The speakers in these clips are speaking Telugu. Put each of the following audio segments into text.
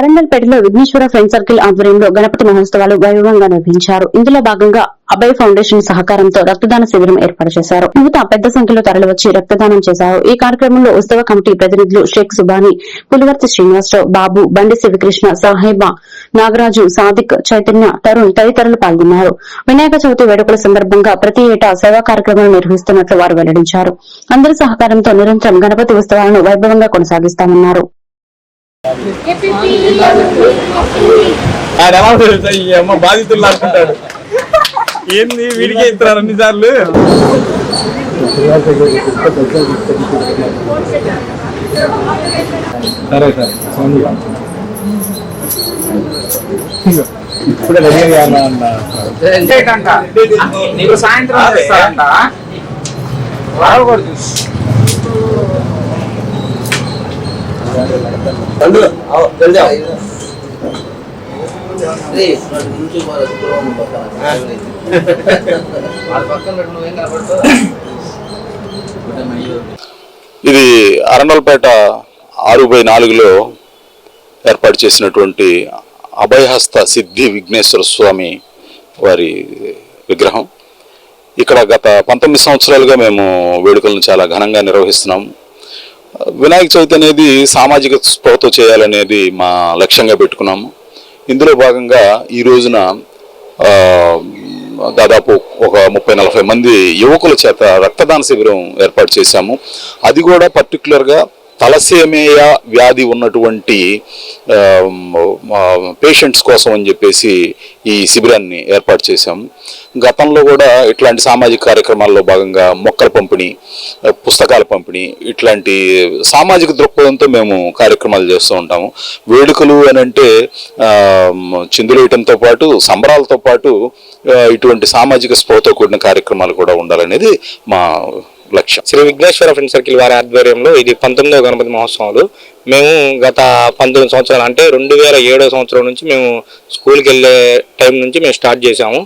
అరంగల్పేటలో విఘ్నేశ్వర ఫ్రెండ్ సర్కిల్ ఆధ్వర్యంలో గణపతి మహోత్సవాలు వైభవంగా నిర్వహించారు. ఇందులో భాగంగా అభయ ఫౌండేషన్ సహకారంతో రక్తదాన శిబిరం ఏర్పాటు చేశారు. యువత పెద్ద సంఖ్యలో తరలివచ్చి రక్తదానం చేశారు. ఈ కార్యక్రమంలో ఉత్సవ కమిటీ ప్రతినిధులు షేక్ సుబాని పులివర్తి శ్రీనివాసరావు బాబు బండి శివకృష్ణ సాహేబా నాగరాజు సాదిక్ చైతన్య తరుణ్ తదితరులు పాల్గొన్నారు. వినాయక చవితి వేడుకల సందర్భంగా ప్రతి ఏటా సేవా కార్యక్రమాలు నిర్వహిస్తున్నట్లు వారు వెల్లడించారు. అందరి సహకారంతో నిరంతరం గణపతి ఉత్సవాలను వైభవంగా కొనసాగిస్తామన్నారు. ఆయన ఎలా అమ్మ బాధితులు అనుకుంటాడు ఏంది వీడికే ఇస్తున్నారు అన్నిసార్లు? సరే సరే. ఇప్పుడే నీకు సాయంత్రం రాకూడదు ఇది అరణల్పేట ఆరు బై నాలుగులో ఏర్పాటు చేసినటువంటి అభయహస్త సిద్ధి విఘ్నేశ్వర స్వామి వారి విగ్రహం. ఇక్కడ గత పంతొమ్మిది సంవత్సరాలుగా మేము వేడుకలను చాలా ఘనంగా నిర్వహిస్తున్నాము వినాయక చవితి అనేది సామాజిక స్పృహతో చేయాలనేది మా లక్ష్యంగా పెట్టుకున్నాము. ఇందులో భాగంగా ఈ రోజున దాదాపు ఒక ముప్పై నలభై మంది యువకుల చేత రక్తదాన శిబిరం ఏర్పాటు చేశాము. అది కూడా పర్టికులర్గా తలసేమేయ వ్యాధి ఉన్నటువంటి పేషెంట్స్ కోసం అని చెప్పేసి ఈ శిబిరాన్ని ఏర్పాటు చేశాము గతంలో కూడా ఇట్లాంటి సామాజిక కార్యక్రమాల్లో భాగంగా మొక్కల పంపిణీ పుస్తకాల పంపిణీ ఇట్లాంటి సామాజిక దృక్పథంతో మేము కార్యక్రమాలు చేస్తూ ఉంటాము. వేడుకలు అని అంటే చిందులేయటంతో పాటు సంబరాలతో పాటు ఇటువంటి సామాజిక స్పృహతో కూడిన కార్యక్రమాలు కూడా ఉండాలనేది మా లక్ష్యం. శ్రీ విఘ్నేశ్వర ఫ్రెండ్ సర్కిల్ వారి ఆధ్వర్యంలో ఇది పంతొమ్మిదవ గణపతి మహోత్సవాలు. మేము గత పంతొమ్మిది సంవత్సరాలు అంటే రెండు వేల ఏడో సంవత్సరం నుంచి మేము స్కూల్కి వెళ్ళే టైం నుంచి మేము స్టార్ట్ చేసాము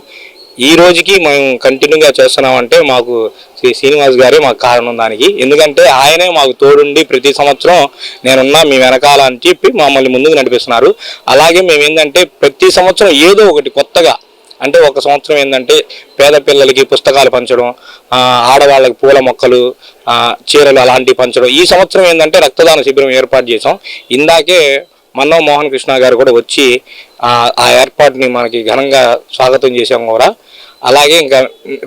ఈ రోజుకి మేము కంటిన్యూగా చేస్తున్నామంటే మాకు శ్రీ శ్రీనివాస్ గారే మాకు కారణం దానికి. ఎందుకంటే ఆయనే మాకు తోడుండి ప్రతి సంవత్సరం నేనున్నా మీ వెనకాల అని చెప్పి మమ్మల్ని ముందుకు నడిపిస్తున్నారు. అలాగే మేము ఏంటంటే ప్రతి సంవత్సరం ఏదో ఒకటి కొత్తగా అంటే ఒక సంవత్సరం ఏంటంటే పేద పిల్లలకి పుస్తకాలు పంచడం ఆడవాళ్ళకి పూల మొక్కలు చీరలు అలాంటివి పంచడం. ఈ సంవత్సరం ఏంటంటే రక్తదాన శిబిరం ఏర్పాటు చేసాం ఇందాకే మన్నవ మోహన్ కృష్ణ గారు కూడా వచ్చి ఆ, ఏర్పాటుని మనకి ఘనంగా స్వాగతం చేశాం కూడా. అలాగే ఇంకా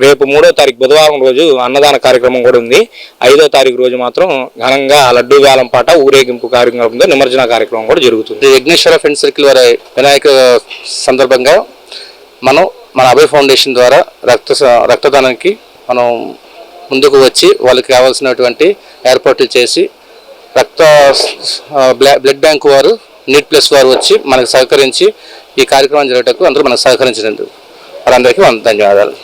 రేపు మూడో తారీఖు బుధవారం రోజు అన్నదాన కార్యక్రమం కూడా ఉంది. ఐదో తారీఖు రోజు మాత్రం ఘనంగా లడ్డూ వేలం పాట ఊరేగింపు కార్యక్రమంతో నిమజ్జన కార్యక్రమం కూడా జరుగుతుంది. యజ్ఞేశ్వర ఫ్రెండ్ సర్కిల్ వారి వినాయక సందర్భంగా మనం మన అభయ ఫౌండేషన్ ద్వారా రక్త రక్తదానానికి మనం ముందుకు వచ్చి వాళ్ళకి కావాల్సినటువంటి ఏర్పాట్లు చేసి రక్త బ్లడ్ బ్యాంక్ వారు నీట్ ప్లస్ వారు వచ్చి మనకు సహకరించి ఈ కార్యక్రమం జరగటకు అందరూ మనకు సహకరించినందుకు వారందరికీ ధన్యవాదాలు.